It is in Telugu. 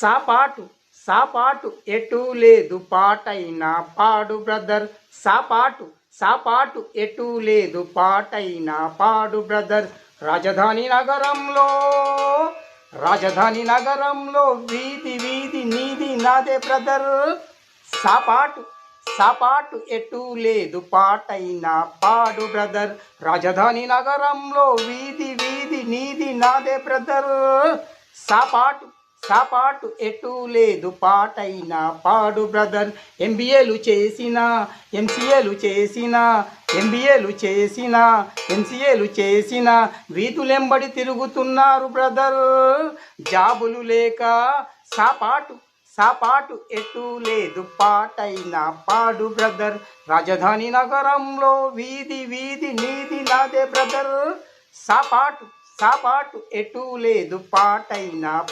సాపాటు సాపాటు ఎటు లేదు పాటైనా పాడు బ్రదర్. సాపాటు సాపాటు ఎటు లేదు పాటైనా పాడు బ్రదర్. రాజధాని నగరంలో రాజధాని నగరంలో వీధి వీధి నీది నాదే బ్రదర్. సాపాటు సాపాటు ఎటు లేదు పాటైనా పాడు బ్రదర్. రాజధాని నగరంలో వీధి వీధి నీది నాదే బ్రదర్. సాపాటు సాపాటు ఎటు లేదు పాటైనా. పాడు బ్రదర్ ఎంబీఏలు చేసిన ఎంసీఏలు చేసిన ఎంబీఏలు చేసిన ఎంసీఏలు చేసిన వీధులెంబడి తిరుగుతున్నారు బ్రదర్. జాబులు లేక సాపాటు సాపాటు ఎటు లేదు పాటైనా. పాడు బ్రదర్ రాజధాని నగరంలో వీధి వీధి నీది నాదే బ్రదర్. సాపాటు సాపాటు ఎటు లేదు పాటైనా.